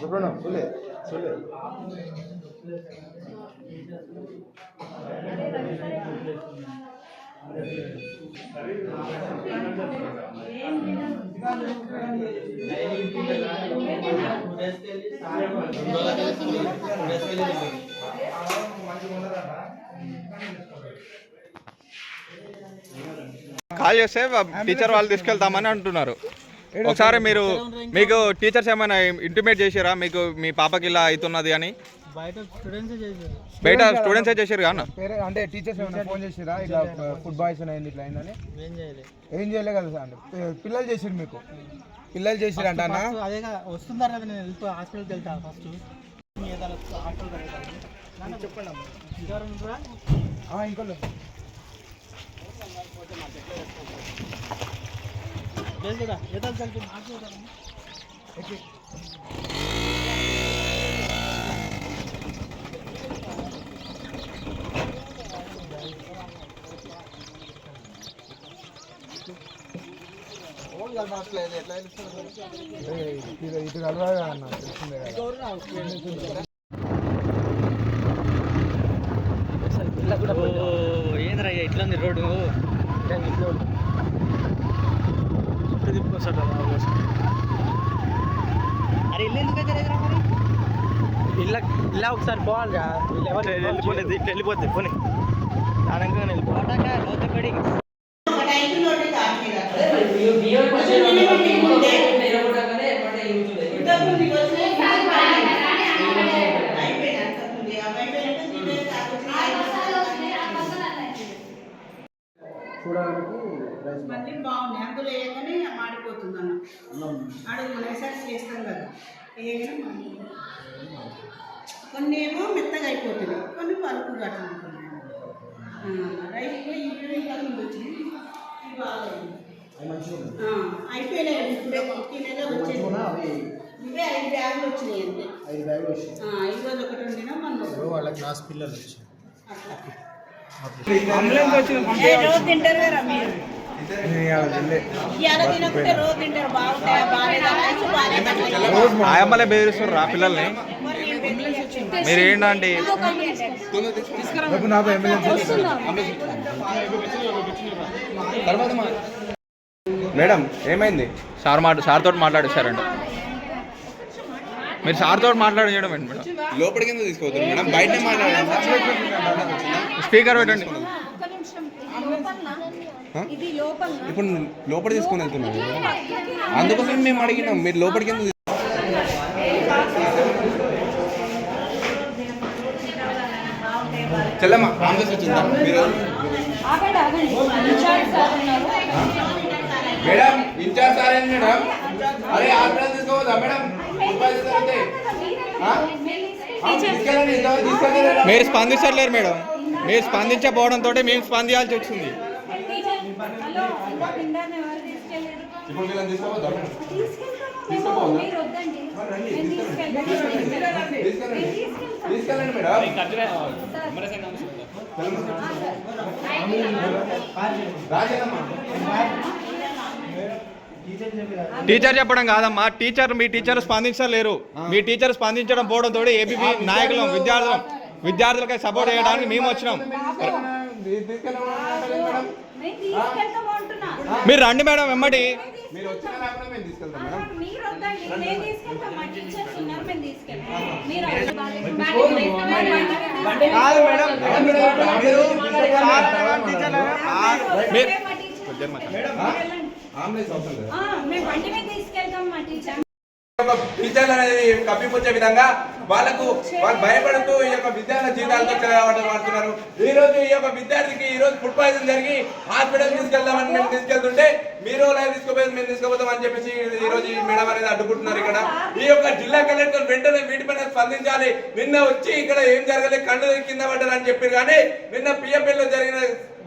సుబ్రహ్మణ్యం சொல்லு சொல்லு కాల్ చేస్తే టీచర్ వాళ్ళు తీసుకెళ్తామని అంటున్నారు ఒకసారి మీరు మీకు టీచర్స్ ఏమైనా ఇంటిమేట్ చేసారా మీకు మీ పాపకి ఇలా అవుతున్నది అని? బయట స్టూడెంట్స్ చేశారు కానీ అంటే టీచర్స్ ఏమైనా ఫోన్ చేసిరా ఇట్లా ఫుడ్ బాయ్స్ అయింది ఇట్లా అయిందని ఏం చేయలేదు ఏం చేయలే కదా సార్ పిల్లలు చేసిరు మీకు? పిల్లలు చేసిరు అంట అన్న అదే కదా వస్తున్నారు కదా నేను వెళ్ళిపో హాస్పిటల్కి వెళ్తా ఫస్ట్ చెప్పండి ఇంకోళ్ళు. లేదు ఇటు కలవాలి అన్న తెలిసిందే కదా ఏంద్రా ఇట్లా ఉంది రోడ్డు? అరే ఇల్లు ఎందుకు అయితే లేదురా మరి ఇల్ల ఇలా ఒకసారి వెళ్ళిపోలేదు వెళ్ళిపోద్ది పోనీ. అనగా వెళ్ళిపోవడాక అడుగు రైసెస్ చేస్తాం కదా. మాడిపోతుంది కొన్ని ఏమో మెత్తగా అయిపోతున్నాయి. కొన్ని మంచిగా ఉంది ఆ, అయిపోయినాయి. ఇప్పుడే వచ్చేది. ఇవే ఐదు బ్యాగులు వచ్చినాయి అంతే. ఐదు బ్యాగులు ఒకటి వండినా మన వాళ్ళ క్లాస్ పిల్లలు వచ్చాయి అట్లా. వచ్చింది తింటారు కదా మీరు? ఆయమ్మలే బెదిరిస్తారు ఆ పిల్లల్ని. మరి మా మేడం ఏమైంది? సార్ మాట సార్ తోటి మాట్లాడిస్తారండి మీరు సార్ తోటి మాట్లాడించడం ఏంటి మేడం? లోపలికి తీసుకోవద్దు మేడం? బయటనే మాట్లాడాలి. స్పీకర్ పెట్టండి. ఇప్పుడు లోపల తీసుకొని వెళ్తున్నాను. అందుకోసం మేము అడిగినాం. మీరు లోపలికి ఎందుకు చెల్లమ్మ వచ్చిందా? మీరు మేడం ఇన్ఛార్జ్ సార్ ఏంటి మేడం అరే హాస్పిటల్ తీసుకోవద్దా మేడం? మీరు స్పందించట్లేరు మేడం. మీరు స్పందించకపోవడంతో మేము స్పందించాల్సి వచ్చింది. ఇప్పుడు వీళ్ళని తీసుకోవద్దా మేడం తీసుకెళ్ళండి. తీసుకెళ్ళండి. మేడం. టీచర్ చెప్పడం కాదమ్మా. టీచర్ మీ టీచర్ స్పందించలేరు మీ టీచర్ స్పందించడం పోవడంతో ఏబీపీ నాయకులం విద్యార్థులం విద్యార్థులకి సపోర్ట్ చేయడానికి మేము వచ్చినాం. మీరు రండి మేడం వెమ్మటి మీరు వచ్చిన లేకుండా మేము తీసుకెళ్తాం మేడం. మీరు వద్దండి. మేము తీసుకెళ్తాం. మా టీచర్స్ ఉన్నారు మేము తీసుకెళ్తాం. మీరు కాదు మేడం. మీరు సార్ తర్వాత టీచర్లు మీరు ఆంబులెన్స్ అవసరం లేదు మేము బండి మీద తీసుకెళ్తాం మా టీచర్ ఒక టీచర్లు అనేది కప్పిపుచ్చే విధంగా వాళ్ళకు వాళ్ళు భయపడుతూ ఈ యొక్క విద్యార్థి జీవితాలతో చెలవాడుతున్నారు ఈ రోజు ఈ యొక్క విద్యార్థికి ఈ రోజు ఫుడ్ పాయిజన్ జరిగి హాస్పిటల్ తీసుకెళ్దామని మేము తీసుకెళ్తుంటే మీరు లైవ్ తీసుకోపోయి మేము తీసుకుపోతాం అని చెప్పేసి ఈ రోజు మేడం అనేది అడ్డుకుంటున్నారు ఇక్కడ. ఈ యొక్క జిల్లా కలెక్టర్ వెంటనే వీటిపైన స్పందించాలి. నిన్న వచ్చి ఇక్కడ ఏం జరగలేదు కళ్ళు కింద పడ్డారు అని చెప్పారు కానీ నిన్న పిఎంఎల్లో జరిగిన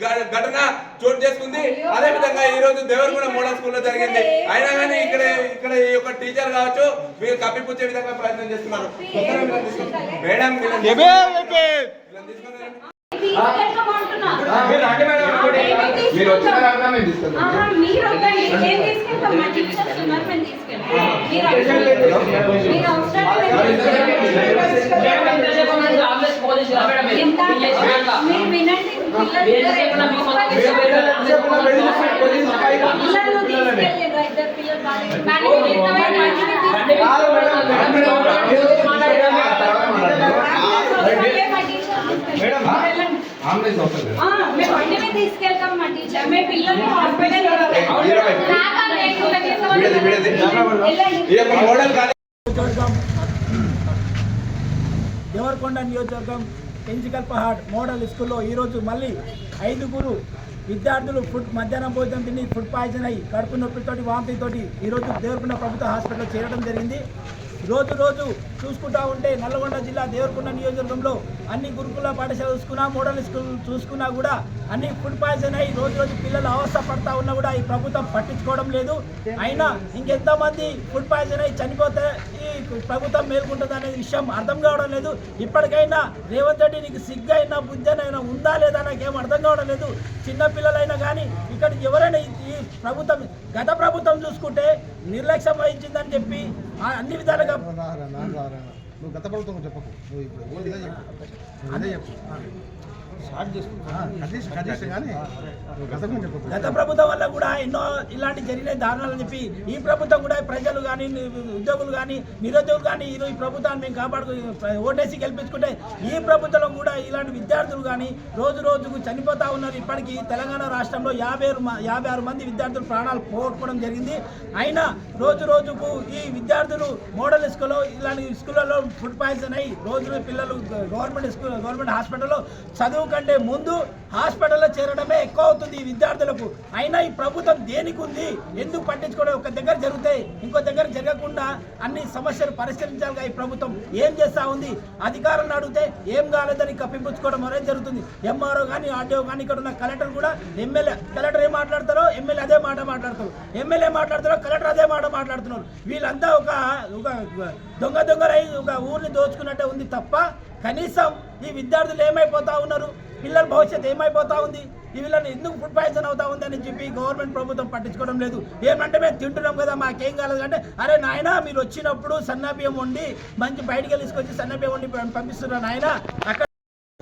ఘటన చోటు చేసుకుంది. అదే విధంగా ఈ రోజు దేవరగూడ మోడల్ స్కూల్లో జరిగింది. అయినా కానీ ఇక్కడ ఇక్కడ ఈ యొక్క టీచర్ కావచ్చు మీరు కప్పిపుచ్చే విధంగా ప్రయత్నం చేస్తున్నారు. మేడం వచ్చిన మేము మీరు వినండి. పిల్లలు తీసుకెళ్ళిండ్రా ఇద్దరు పిల్లలు బాగా ఆంబులెన్స్ వస్తుంది ఆ, మేము బండి మీద తీసుకెళ్తాం మా టీచర్ మేము పిల్లల్ని హాస్పిటల్ వీడది వీడది ఈ యొక్క మోడల్ కాలేజ్ నియోజకవర్గం దేవరకొండ మోడల్ స్కూల్లో ఈరోజు మళ్ళీ ఐదుగురు విద్యార్థులు ఫుడ్ మధ్యాహ్నం భోజనం తిని ఫుడ్ పాయిజన్ అయ్యి కడుపు నొప్పితోటి వాంతితోటి ఈరోజు దేవరకొండ ప్రభుత్వ హాస్పిటల్లో చేరడం జరిగింది. రోజు రోజు చూసుకుంటా ఉంటే నల్లగొండ జిల్లా దేవరకొండ నియోజకవర్గంలో అన్ని గురుకుల పాఠశాల చూసుకున్నా మోడల్ స్కూల్ చూసుకున్నా కూడా అన్ని ఫుడ్ పాయిజన్ అయ్యి రోజు రోజు పిల్లలు అవస్థ పడతా ఉన్నా కూడా ఈ ప్రభుత్వం పట్టించుకోవడం లేదు. అయినా ఇంకెంతమంది ఫుడ్ పాయిజన్ అయ్యి చనిపోతే ప్రభుత్వం మేల్కొంటుంది అనే విషయం అర్థం కావడం లేదు. ఇప్పటికైనా రేవంత్ రెడ్డి నీకు సిగ్గు అయినా బుద్ధనైనా ఉందా లేదా నాకేం అర్థం కావడం లేదు. చిన్నపిల్లలైనా కానీ ఇక్కడ ఎవరైనా ఈ- ప్రభుత్వం గత ప్రభుత్వం చూసుకుంటే నిర్లక్ష్యం వహించిందని చెప్పి అన్ని విధాలుగా నువ్వు గత ప్రభుత్వం చెప్పకు. నువ్వు ఇప్పుడు చెప్పు. గత ప్రభుత్వం వల్ల కూడా ఎన్నో ఇలాంటి జరిగిన దారుణాలని చెప్పి ఈ ప్రభుత్వం కూడా ప్రజలు కానీ ఉద్యోగులు కానీ నిరుద్యోగులు కానీ ఈ ప్రభుత్వాన్ని మేము కాపాడుకు ఓటేసి గెలిపించుకుంటే ఈ ప్రభుత్వంలో కూడా ఇలాంటి విద్యార్థులు కానీ రోజు రోజుకు చనిపోతా ఉన్నారు. ఇప్పటికీ తెలంగాణ రాష్ట్రంలో యాభై యాభై ఆరు మంది విద్యార్థులు ప్రాణాలు పోగొట్టుకోవడం జరిగింది. అయినా రోజు రోజుకు ఈ విద్యార్థులు మోడల్ స్కూల్లో ఇలాంటి స్కూళ్ళలో ఫుడ్ పాయిజన్ అయ్యి రోజు పిల్లలు గవర్నమెంట్ స్కూల్ గవర్నమెంట్ హాస్పిటల్లో చదువు కంటే ముందు హాస్పిటల్లో చేరడమే ఎక్కువ అవుతుంది ఈ విద్యార్థులకు. అయినా ఈ ప్రభుత్వం దేనికి ఉంది? ఎందుకు పట్టించుకోవడం? ఒక దగ్గర జరుగుతాయి ఇంకో దగ్గర జరగకుండా అన్ని సమస్యలు పరిష్కరించాలిగా ఈ ప్రభుత్వం. ఏం చేస్తా ఉంది? అధికారులను అడిగితే ఏం కాలేదని కప్పిపుచ్చుకోవడం అనేది జరుగుతుంది. ఎంఆర్ఓ కానీ ఆర్డీఓ కానీ ఇక్కడ ఉన్న కలెక్టర్ కూడా ఎమ్మెల్యే కలెక్టర్ ఏం మాట్లాడతారో? ఎమ్మెల్యే అదే మాట మాట్లాడతారు ఎమ్మెల్యే మాట్లాడతారో? కలెక్టర్ అదే మాట మాట్లాడుతున్నారు. వీళ్ళంతా ఒక ఒక దొంగ దొంగలై ఒక ఊరిని దోచుకున్నట్టే ఉంది తప్ప కనీసం ఈ విద్యార్థులు ఏమైపోతా ఉన్నారు? పిల్లల భవిష్యత్తు ఏమైపోతా ఉంది? ఈ వీళ్ళని ఎందుకు ఫుడ్ పాయిజన్ అవుతా ఉంది అని చెప్పి గవర్నమెంట్ ప్రభుత్వం పట్టించుకోవడం లేదు. ఏమంటే మేము తింటున్నాం కదా మాకేం కాలేదు అంటే అరే నాయన మీరు వచ్చినప్పుడు సన్నబియ్యం వండి మంచి బయటికి వెళ్ళి తీసుకొచ్చి సన్నబియ్యం వండి పంపిస్తున్నారు నాయన అక్కడ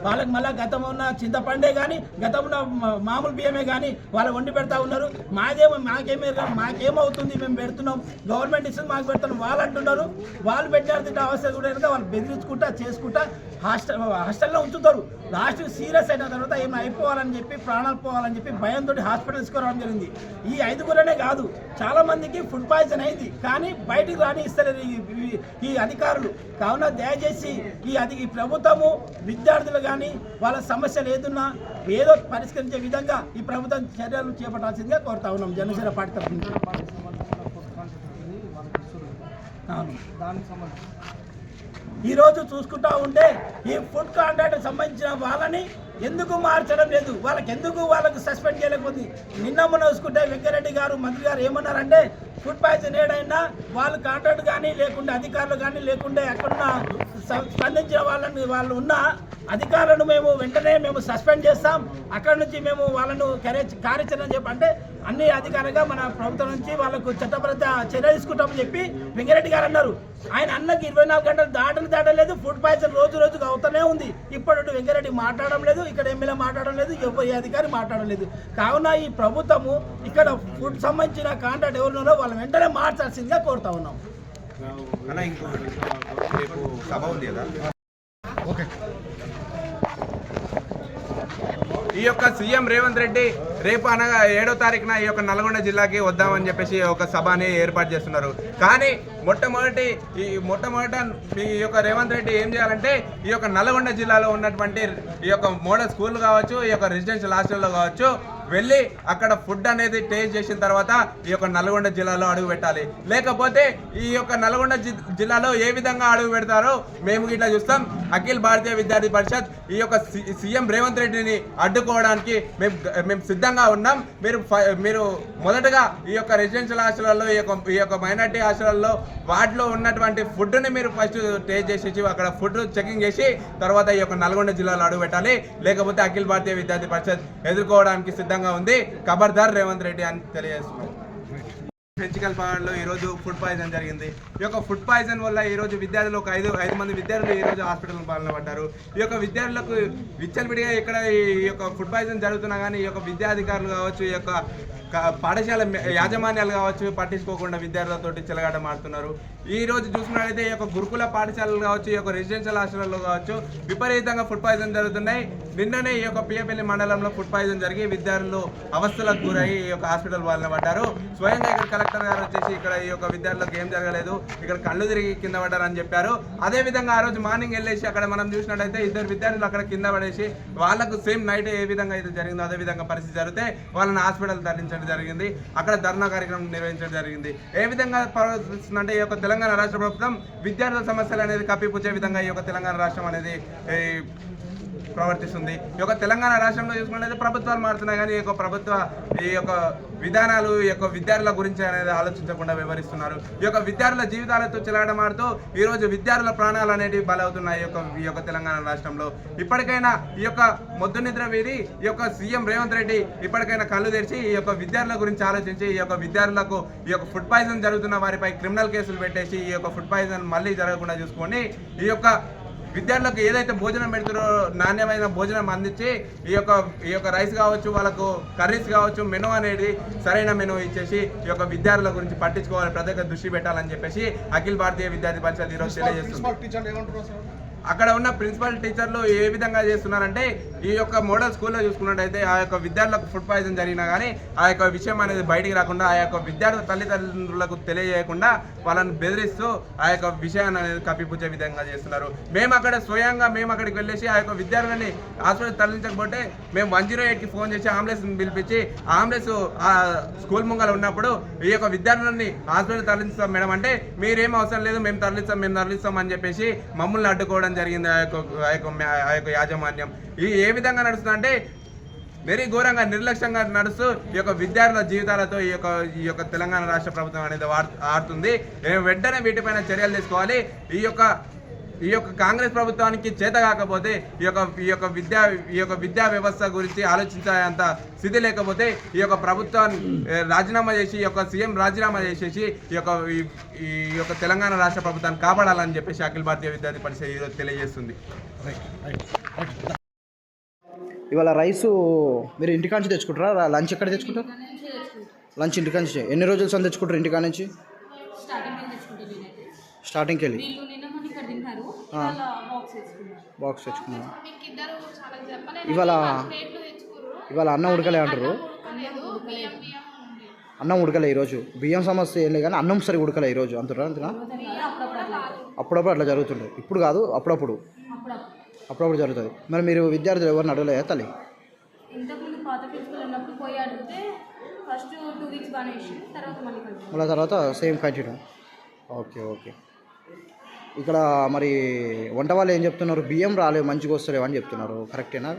వాళ్ళకి మళ్ళీ గతం ఉన్న చింతపండే కానీ గతం ఉన్న మా- మామూలు బియ్యమే కానీ వాళ్ళు వండి పెడతా ఉన్నారు. మాదేమో మాకేమే మాకేమవుతుంది మేము పెడుతున్నాం. గవర్నమెంట్ ఇస్తుంది మాకు పెడుతున్నాం. వాళ్ళు అంటున్నారు. వాళ్ళు పెట్టారు తింటే అవసరం కూడా కనుక వాళ్ళు బెదిరించుకుంటా చేసుకుంటా హాస్టల్ హాస్టల్లో ఉంచుతారు. లాస్ట్ సీరియస్ అయిన తర్వాత ఏమైనా అయిపోవాలని చెప్పి ప్రాణాలు పోవాలని చెప్పి భయంతో హాస్పిటల్ తీసుకురావడం జరిగింది. ఈ ఐదుగురనే కాదు చాలా మందికి ఫుడ్ పాయిజన్ అయింది. కానీ బయటికి రాని ఇస్తలేరు ఈ- ఈ- అధికారులు. కావున దయచేసి ఈ అది ప్రభుత్వము విద్యార్థులు కానీ కానీ వాళ్ళ సమస్యలు ఏదున్నా ఏదో పరిష్కరించే విధంగా ఈ ప్రభుత్వం చర్యలు చేపట్టాల్సిందిగా కోరుతా ఉన్నాం జనసేన పార్టీ తరఫున ఈరోజు చూసుకుంటా ఉంటే ఈ ఫుడ్ కాంట్రాక్ట్ సంబంధించిన వాళ్ళని ఎందుకు మార్చడం లేదు? వాళ్ళకి ఎందుకు వాళ్ళకు సస్పెండ్ చేయలేకపోతుంది నిన్న మొన్న చూసుకుంటే వెంకరెడ్డి గారు మంత్రి గారు ఏమన్నారంటే ఫుడ్ పాయిజన్ ఏడైనా వాళ్ళు కాంట్రాక్ట్ కానీ లేకుంటే అధికారులు కానీ లేకుంటే అక్కడున్న స్పందించిన వాళ్ళని వాళ్ళు ఉన్న అధికారులను మేము వెంటనే మేము సస్పెండ్ చేస్తాం. అక్కడ నుంచి మేము వాళ్ళను కార్య- కార్యాచరణ చెప్పి అంటే అన్ని అధికారులుగా మన ప్రభుత్వం నుంచి వాళ్ళకు చట్టపరత చర్య తీసుకుంటామని చెప్పి వెంకరెడ్డి గారు అన్నారు. ఆయన అన్నకి ఇరవై నాలుగు గంటలు దాటలు దాటలేదు ఫుడ్ పాయిజన్ రోజు రోజుకు అవుతూనే ఉంది. ఇప్పటి వెంకరెడ్డి మాట్లాడడం లేదు ఇక్కడ ఎమ్మెల్యే మాట్లాడడం లేదు ఎవరి అధికారి మాట్లాడడం లేదు. కావున ఈ ప్రభుత్వము ఇక్కడ ఫుడ్ సంబంధించిన కాంట్రాక్ట్ ఎవరున్నారో వాళ్ళు వెంటనే మార్చాల్సిందిగా కోరుతా ఉన్నాం. అన్న రేపు సభ ఉంది కదా? ఓకే. ఈ యొక్క సీఎం రేవంత్ రెడ్డి రేపు అనగా ఏడో తారీఖున ఈ యొక్క నల్గొండ జిల్లాకి వద్దామని చెప్పేసి ఒక సభని ఏర్పాటు చేస్తున్నారు. కానీ మొట్టమొదటి ఈ మొట్టమొదట ఈ యొక్క రేవంత్ రెడ్డి ఏం చేయాలంటే ఈ యొక్క నల్గొండ జిల్లాలో ఉన్నటువంటి ఈ యొక్క మోడల్ స్కూల్ కావచ్చు ఈ యొక్క రెసిడెన్షియల్ హాస్టల్లో కావచ్చు వెళ్ళి అక్కడ ఫుడ్ అనేది టేస్ట్ చేసిన తర్వాత ఈ యొక్క నల్గొండ జిల్లాలో అడుగు పెట్టాలి. లేకపోతే ఈ యొక్క నల్గొండ జిల్లాలో ఏ విధంగా అడుగు పెడతారో మేము ఇట్లా చూస్తాం. అఖిల్ భారతీయ విద్యార్థి పరిషత్ ఈ యొక్క సీఎం రేవంత్ రెడ్డిని అడ్డుకోవడానికి మేము మేము సిద్ధంగా ఉన్నాం. మీరు మీరు మొదటగా ఈ యొక్క రెసిడెన్షియల్ హాస్టల్లో ఈ యొక్క ఈ యొక్క మైనార్టీ హాస్టల్లో వాటిలో ఉన్నటువంటి ఫుడ్ని మీరు ఫస్ట్ టేస్ట్ చేసి అక్కడ ఫుడ్ చెకింగ్ చేసి తర్వాత ఈ యొక్క నల్గొండ జిల్లాలో అడుగు పెట్టాలి. లేకపోతే అఖిల భారతీయ విద్యార్థి పరిషత్ ఎదుర్కోవడానికి సిద్ధంగా ఉంది. ఖబర్దార్ రేవంత్ రెడ్డి అని తెలియజేస్తున్నారు. పెంచికల్ పవన్లో ఈరోజు ఫుడ్ పాయిజన్ జరిగింది. ఈ యొక్క ఫుడ్ పాయిజన్ వల్ల ఈరోజు విద్యార్థులు ఒక ఐదు ఐదు మంది విద్యార్థులు ఈరోజు హాస్పిటల్ పాలన పడ్డారు. ఈ యొక్క విద్యార్థులకు విచ్చలవిడిగా ఇక్కడ ఈ యొక్క ఫుడ్ పాయిజన్ జరుగుతున్నా కానీ ఈ యొక్క విద్యాధికారులు కావచ్చు ఈ యొక్క పాఠశాల యాజమాన్యాలు కావచ్చు పట్టించుకోకుండా విద్యార్థులతో చెలగాట ఆడుతున్నారు ఈ రోజు చూసుకున్నట్లయితే ఈ యొక్క గురుకుల పాఠశాలలు కావచ్చు ఈ యొక్క రెసిడెన్షియల్ హాస్టల్లో కావచ్చు విపరీతంగా ఫుడ్ పాయిజన్ జరుగుతున్నాయి. నిన్ననే ఈ యొక్క పియపల్లి మండలంలో ఫుడ్ పాయిజన్ జరిగి విద్యార్థులు అవస్థలకు గురై ఈ యొక్క హాస్పిటల్ వాళ్ళని పడ్డారు. స్వయంగా ఇక్కడ కలెక్టర్ గారు వచ్చేసి ఇక్కడ ఈ యొక్క విద్యార్థులకు ఏం జరగలేదు ఇక్కడ కళ్ళు తిరిగి కింద పడ్డారని చెప్పారు. అదే విధంగా ఆ రోజు మార్నింగ్ వెళ్ళేసి అక్కడ మనం చూసినట్టయితే ఇద్దరు విద్యార్థులు అక్కడ కింద పడేసి వాళ్ళకు సేమ్ నైట్ ఏ విధంగా అయితే జరిగిందో అదే విధంగా పరిస్థితి జరిగితే వాళ్ళని హాస్పిటల్ తరలించడం జరిగింది. అక్కడ ధర్నా కార్యక్రమం నిర్వహించడం జరిగింది. ఏ విధంగా అంటే ఈ యొక్క తెలంగాణ తెలంగాణ రాష్ట్ర ప్రభుత్వం విద్యార్థుల సమస్యలు అనేది కప్పిపుచ్చే విధంగా ఈ యొక్క తెలంగాణ రాష్ట్రం అనేది ప్రవర్తిస్తుంది ఈ యొక్క తెలంగాణ రాష్ట్రంలో చూసుకున్నట్లయితే ప్రభుత్వాలు మారుతున్నాయి కానీ ఈ యొక్క ప్రభుత్వ ఈ యొక్క విధానాలు ఈ యొక్క విద్యార్థుల గురించి అనేది ఆలోచించకుండా వివరిస్తున్నారు ఈ యొక్క విద్యార్థుల జీవితాలతో చెలగడమాడుతూ ఈ రోజు విద్యార్థుల ప్రాణాలు అనేవి బలవుతున్నాయి ఈ యొక్క ఈ యొక్క తెలంగాణ రాష్ట్రంలో ఇప్పటికైనా ఈ యొక్క మొద్దు నిద్ర వీరి ఈ యొక్క సీఎం రేవంత్ రెడ్డి ఇప్పటికైనా కళ్ళు తెరిచి ఈ యొక్క విద్యార్థుల గురించి ఆలోచించి ఈ యొక్క విద్యార్థులకు ఈ యొక్క ఫుడ్ పాయిజన్ జరుగుతున్న వారిపై క్రిమినల్ కేసులు పెట్టేసి ఈ యొక్క ఫుడ్ పాయిజన్ మళ్ళీ జరగకుండా చూసుకొని ఈ యొక్క విద్యార్థులకు ఏదైతే భోజనం పెడుతారో నాణ్యమైన భోజనం అందించి ఈ యొక్క ఈ యొక్క రైస్ కావచ్చు వాళ్ళకు కర్రీస్ కావచ్చు మెను అనేది సరైన మెను ఇచ్చేసి ఈ యొక్క విద్యార్థుల గురించి పట్టించుకోవాలి ప్రత్యేక దృష్టి పెట్టాలని చెప్పేసి అఖిల భారతీయ విద్యార్థి పరిషత్ ఈరోజు తెలియజేస్తుంది. అక్కడ ఉన్న ప్రిన్సిపల్ టీచర్లు ఏ విధంగా చేస్తున్నారంటే ఈ యొక్క మోడల్ స్కూల్లో చూసుకున్నట్టయితే ఆ యొక్క విద్యార్థులకు ఫుడ్ పాయిజన్ జరిగినా కానీ ఆ యొక్క విషయం అనేది బయటికి రాకుండా ఆ యొక్క విద్యార్థుల తల్లిదండ్రులకు తెలియజేయకుండా వాళ్ళని బెదిరిస్తూ ఆ యొక్క విషయాన్ని అనేది కప్పిపుచ్చే విధంగా చేస్తున్నారు. మేము అక్కడ స్వయంగా మేము అక్కడికి వెళ్ళేసి ఆ యొక్క విద్యార్థులని హాస్పిటల్ తరలించకపోతే మేము వన్ జీరో ఎయిట్కి ఫోన్ చేసి అంబులెన్స్ పిలిపించి అంబులెన్స్ ఆ స్కూల్ ముంగల ఉన్నప్పుడు ఈ యొక్క విద్యార్థులని హాస్పిటల్ తరలిస్తాం మేడం అంటే మీరేం అవసరం లేదు మేము తరలిస్తాం మేము తరలిస్తాం అని చెప్పేసి మమ్మల్ని అడ్డుకోవడం జరిగింది ఆ యొక్క ఆ యొక్క ఆ యొక్క యాజమాన్యం. ఈ ఏ విధంగా నడుస్తుందంటే వెరీ ఘోరంగా నిర్లక్ష్యంగా నడుస్తూ ఈ యొక్క విద్యార్థుల జీవితాలతో ఈ యొక్క ఈ యొక్క తెలంగాణ రాష్ట్ర ప్రభుత్వం అనేది ఆడుతుంది. ఏ వెంటనే వీటిపైన చర్యలు తీసుకోవాలి. ఈ యొక్క ఈ యొక్క కాంగ్రెస్ ప్రభుత్వానికి చేత కాకపోతే ఈ యొక్క ఈ యొక్క విద్యా ఈ యొక్క విద్యా వ్యవస్థ గురించి ఆలోచించేంత స్థితి లేకపోతే ఈ యొక్క ప్రభుత్వాన్ని ఏ, రాజీనామా చేసి ఈ యొక్క సీఎం రాజీనామా చేసేసి ఈ యొక్క ఈ- ఈ యొక్క తెలంగాణ రాష్ట్ర ప్రభుత్వాన్ని కాపాడాలని చెప్పేసి అఖిల భారతీయ విద్యార్థి పరిషత్ ఈరోజు తెలియజేస్తుంది. ఇవాళ రైసు మీరు ఇంటికాంచి తెచ్చుకుంటారా? లంచ్ ఎక్కడ తెచ్చుకుంటారు? లంచ్ ఇంటికాంచి ఎన్ని రోజులు సంది తెచ్చుకుంటారు ఇంటికా నుంచి? స్టార్టింగ్కి వెళ్ళి వీళ్ళు నిన్న మొన్న ఇక్కడ తిన్నారు. బాక్స్ తెచ్చుకున్నారు. బాక్స్ తెచ్చుకున్నాను మీకు ఇద్దరు చాలా చెప్పలేదు? ఇవాళ ఇవాళ అన్నం ఉడకలే అంటారు అన్నం ఉడకలే ఈరోజు. బియ్యం సమస్య ఏం లేదు కానీ అన్నం సరిగా ఉడకలే ఈరోజు. అంటున్నా? అంతేనా అప్పుడప్పుడు అట్లా అప్పుడప్పుడు అట్లా జరుగుతుంటుంది ఇప్పుడు కాదు అప్పుడప్పుడు. అప్పుడప్పుడు. జరుగుతుంది మరి మీరు విద్యార్థులు ఎవరిని అడగలేదా తల్లి? మళ్ళీ తర్వాత సేమ్ కంటిన్యూ ఓకే ఓకే. ఇక్కడ మరి వంట వాళ్ళు ఏం చెప్తున్నారు? బియ్యం రాలేవు మంచిగా వస్తలేవు అని చెప్తున్నారు. కరెక్టేనా?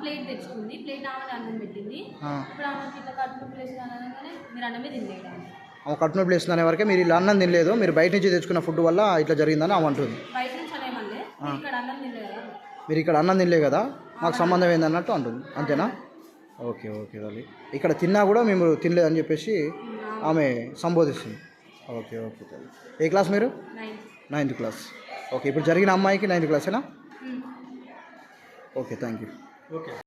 ప్లేట్ తెచ్చుకుంది. ప్లేట్ ఆమె అన్నం పెట్టింది. ఇప్పుడు ఇట్లా కడుపు ప్లేస్ అనగానే మీరు అన్నమే తినలేడా ఆమె కట్టున ప్లేస్ అనే వరకే మీరు ఇలా అన్నం తినలేదు మీరు బయట నుంచి తెచ్చుకున్న ఫుడ్ వల్ల ఇట్లా జరిగిందని ఆమె అంటుంది. బయట నుంచి ఇక్కడ అన్నం తినలేదా? మీరు ఇక్కడ అన్నం తినలే కదా? మాకు సంబంధం ఏందన్నట్టు అంటుంది. అంతేనా? ఓకే ఓకే తల్లి. ఇక్కడ తిన్నా కూడా మేము తినలేదని చెప్పేసి ఆమె సంబోధిస్తుంది. ఓకే ఓకే తల్లి. ఏ క్లాస్ మీరు? నైన్ నైన్త్ క్లాస్ ఓకే ఇప్పుడు జరిగిన అమ్మాయికి నైన్త్ క్లాసేనా ఓకే థ్యాంక్ యూ